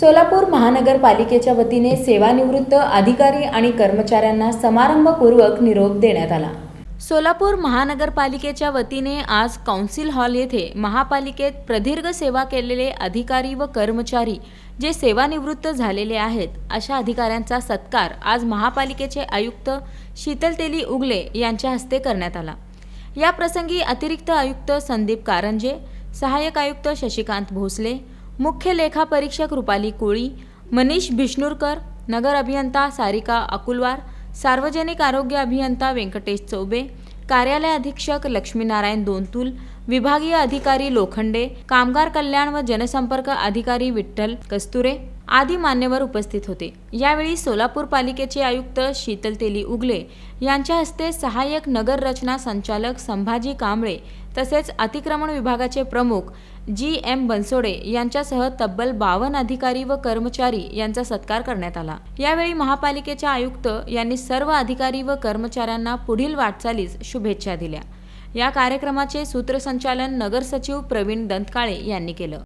सोलापूर महानगरपालिकेच्या वतीने सेवानिवृत्त अधिकारी आणि कर्मचाऱ्यांना समारंभपूर्वक निरोप देण्यात आला. सोलापूर महानगरपालिकेच्या वतीने आज काउन्सिल हॉल येथे महापालिकेत प्रदीर्घ सेवा केलेले अधिकारी व कर्मचारी जे सेवानिवृत्त झालेले आहेत अशा अधिकाऱ्यांचा सत्कार आज महापालिकेचे आयुक्त शीतल तेली उगले यांच्या हस्ते करण्यात आला. या प्रसंगी अतिरिक्त आयुक्त संदीप कारंजे सहाय्यक आयुक्त शशिकांत भोसले मुख्य लेखापरीक्षक रुपाली कोळी मनीष भिष्णूरकर नगर अभियंता सारिका अकुलवार सार्वजनिक आरोग्य अभियंता व्यंकटेश चौबे कार्यालय अधीक्षक लक्ष्मीनारायण दोनतुल विभागीय अधिकारी लोखंडे कामगार कल्याण व जनसंपर्क अधिकारी विठ्ठल कस्तुरे आदी मान्यवर उपस्थित होते. यावेळी सोलापूर पालिकेचे आयुक्त शीतल तेली उगले यांच्या हस्ते सहाय्यक नगर रचना संचालक संभाजी कांबळे तसेच अतिक्रमण विभागाचे प्रमुख जी एम बनसोडे यांच्यासह तब्बल बावन्न अधिकारी व कर्मचारी यांचा सत्कार करण्यात आला. यावेळी महापालिकेच्या आयुक्त यांनी सर्व अधिकारी व कर्मचाऱ्यांना पुढील वाटचालीस शुभेच्छा दिल्या. या कार्यक्रमाचे सूत्रसंचालन नगर सचिव प्रवीण दंतकाळे यांनी केलं.